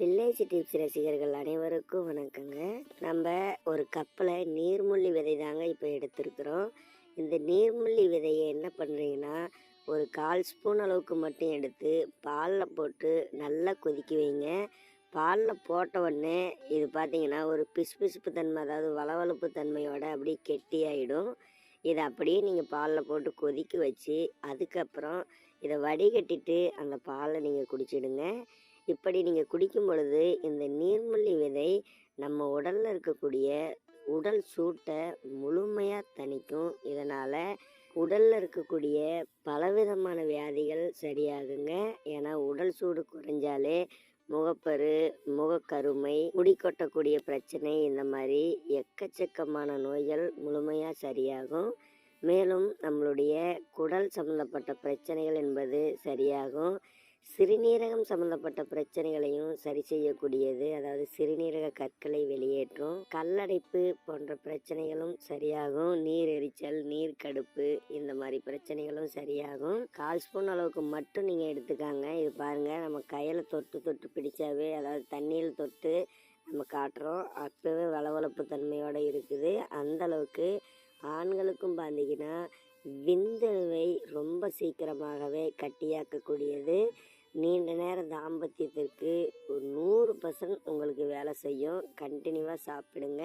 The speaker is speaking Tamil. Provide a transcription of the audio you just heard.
வில்லேஜ் டிப்ஸ் ரசிகர்கள் அனைவருக்கும் வணக்கங்க. நம்ம ஒரு கப்பில் நீர்முள்ளி விதை தாங்க இப்போ எடுத்திருக்கிறோம். இந்த நீர்முள்ளி விதையை என்ன பண்ணுறீங்கன்னா ஒரு கால் ஸ்பூன் அளவுக்கு மட்டும் எடுத்து பாலில் போட்டு நல்லா கொதிக்க வைங்க. பாலில் போட்ட உடனே இது பார்த்தீங்கன்னா ஒரு பிசுபிசுப்பு தன்மை அதாவது வளவளப்பு தன்மையோட அப்படியே கெட்டியாயிடும். இதை அப்படியே நீங்கள் பாலில் போட்டு கொதிக்க வச்சு அதுக்கப்புறம் இதை வடிகட்டிட்டு அந்த பாலை நீங்கள் குடிச்சிடுங்க. இப்படி நீங்கள் குடிக்கும் பொழுது இந்த நீர்மல்லி விதை நம்ம உடலில் இருக்கக்கூடிய உடல் சூட்டை முழுமையாக தணிக்கும். இதனால் உடலில் இருக்கக்கூடிய பலவிதமான வியாதிகள் சரியாகுங்க. ஏன்னா உடல் சூடு குறைஞ்சாலே முகப்பரு முகக்கருமை முடி கொட்டக்கூடிய பிரச்சனை இந்த மாதிரி எக்கச்சக்கமான நோய்கள் முழுமையாக சரியாகும். மேலும் நம்மளுடைய குடல் சம்பந்தப்பட்ட பிரச்சனைகள் என்பது சரியாகும். சிறுநீரகம் சம்பந்தப்பட்ட பிரச்சனைகளையும் சரி செய்யக்கூடியது. அதாவது சிறுநீரக கற்களை வெளியேற்றும் கல்லடைப்பு போன்ற பிரச்சனைகளும் சரியாகும். நீர் எரிச்சல் நீர் கடுப்பு இந்த மாதிரி பிரச்சனைகளும் சரியாகும். கால் ஸ்பூன் அளவுக்கு மட்டும் நீங்கள் எடுத்துக்காங்க. இது பாருங்கள் நம்ம கையில் தொட்டு தொட்டு பிடிச்சாவே அதாவது தண்ணியில் தொட்டு நம்ம காட்டுறோம். அப்போவே வளவளப்பு தன்மையோடு இருக்குது. அந்த அளவுக்கு ஆண்களுக்கும் பார்த்தீங்கன்னா விந்தணுவை ரொம்ப சீக்கிரமாகவே கட்டியாக்கக்கூடியது. நீண்ட நேர தாம்பத்தியத்திற்கு ஒரு நூறு பர்சன்ட் உங்களுக்கு வேலை செய்யும். கண்டினியூவாக சாப்பிடுங்க.